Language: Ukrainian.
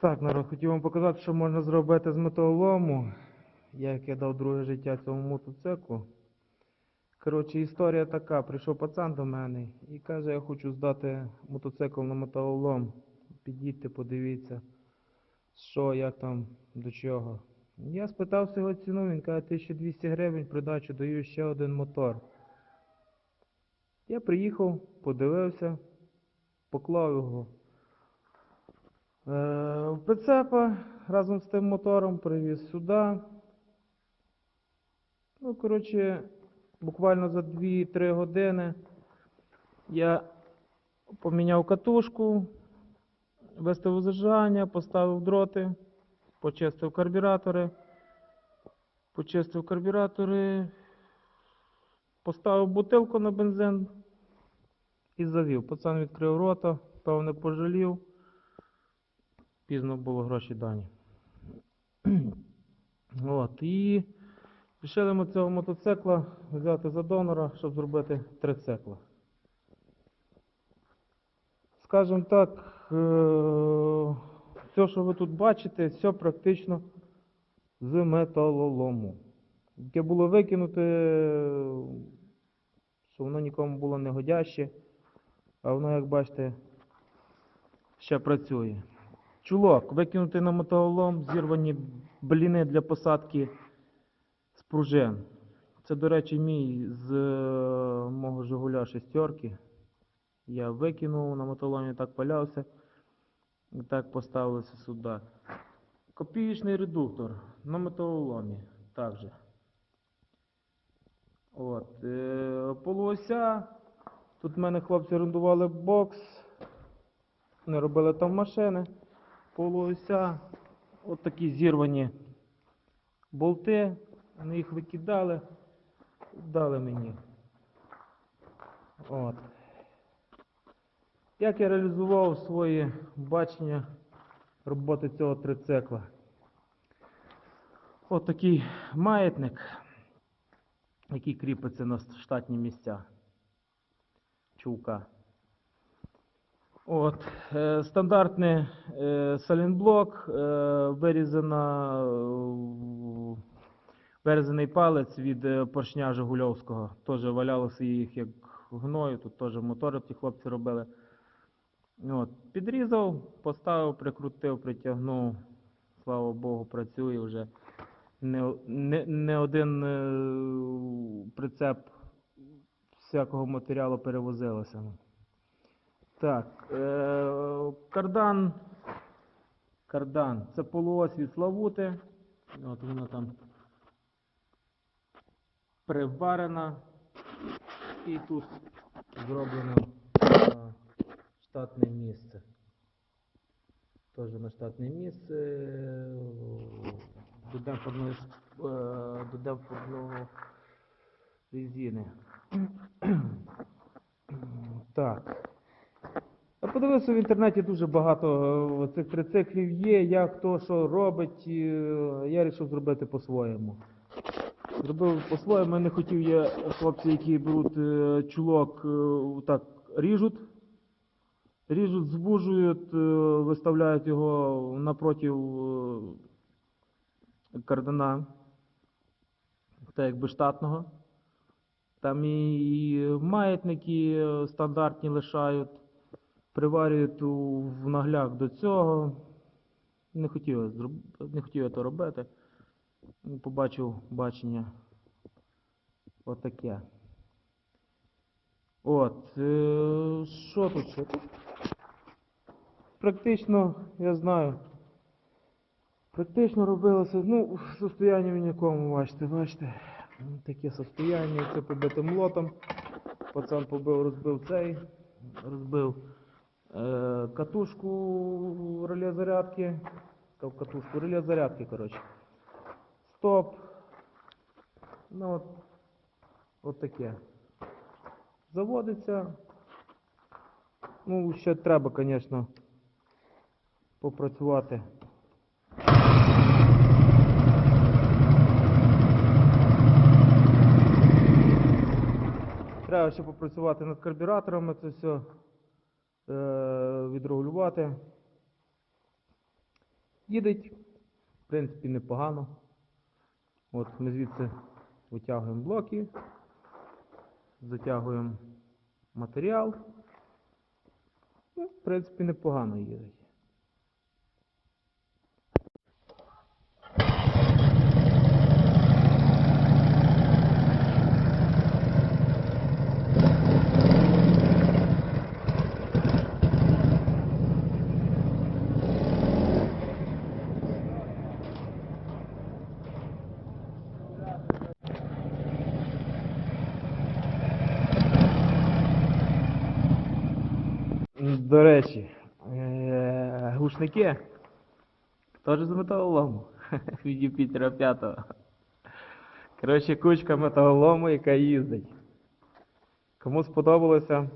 Так, народ, хотів вам показати, що можна зробити з металолому, як я дав друге життя цьому мотоциклу. Коротше, історія така. Прийшов пацан до мене і каже, я хочу здати мотоцикл на металолом. Підійдьте, подивіться, що, як там, до чого. Я спитався його ціну, він каже, 1200 гривень, придачу даю ще один мотор. Я приїхав, подивився, поклав його прицепа разом з тим мотором привіз сюди. Ну, коротше, буквально за 2-3 години я поміняв катушку, виставив зажигання, поставив дроти, почистив карбюратори, почистив карбюратори, поставив бутилку на бензин і завів. Пацан відкрив рота, певне пожалів. Пізно було гроші дані. От, і вирішили ми цього мотоцикла взяти за донора, щоб зробити три цикла. Скажімо так, е, все, що ви тут бачите, все практично з металолому. Яке було викинуте, що воно нікому було не годяще, а воно, як бачите, ще працює. Чулок, викинутий на металолом, зірвані бліни для посадки спружин. Це, до речі, мій з е, мого Жигуля шестерки. Я викинув на металоломі, так палявся. І так поставилося сюди. Копієчний редуктор на металоломі також. От. Е, полуося. Тут в мене хлопці орендували бокс. Не робили там машини полуося, от такі зірвані болти, вони їх викидали, дали мені. От. Як я реалізував своє бачення роботи цього трицикла? От такий маятник, який кріпиться на штатні місця чулка. От, е, стандартний салінблок, е, вирізана, е, вирізаний палець від поршня Жигульовського. Теж валялося їх як гною, тут теж мотори ті хлопці робили. От, підрізав, поставив, прикрутив, притягнув. Слава Богу, працює вже. Не, не, не один прицеп всякого матеріалу перевозилося. Так, е, кардан. Кардан. Це полуось від Славути. От вона там приварена. І тут зроблено е, штатне місце. Теж на штатне місце. До демпферної, с- е, демпферного резини. Так. Я подивився в інтернеті дуже багато е, цих трициклів є, як хто що робить. е, Я вирішив зробити по-своєму. Зробив по-своєму, я не хотів я хлопці, які беруть е, чулок, так ріжуть, ріжуть, звужують, е, виставляють його напротив е, кардана, так якби штатного. Там і маятники стандартні лишають приварюють в нагляк до цього. Не хотів, я не хотів я то робити. Побачив бачення отаке. От. Е, що тут? Практично, я знаю. Практично робилося, ну, в состоянні в якому, бачите, бачите. Таке состояння, це побитим лотом. Пацан побив, розбив цей, розбив катушку реле зарядки. Ка- Катушку реле зарядки, коротше. Стоп. Ну от, от таке. Заводиться. Ну, ще треба, звісно, попрацювати. Треба ще попрацювати над карбюраторами, це все е, відрегулювати. Їдеть, в принципі, непогано. От ми звідси витягуємо блоки, затягуємо матеріал. Ну, в принципі, непогано їдеть. До речі, гушники? глушники теж з металолому від Юпітера 5. Коротше, кучка металолому, яка їздить. Кому сподобалося,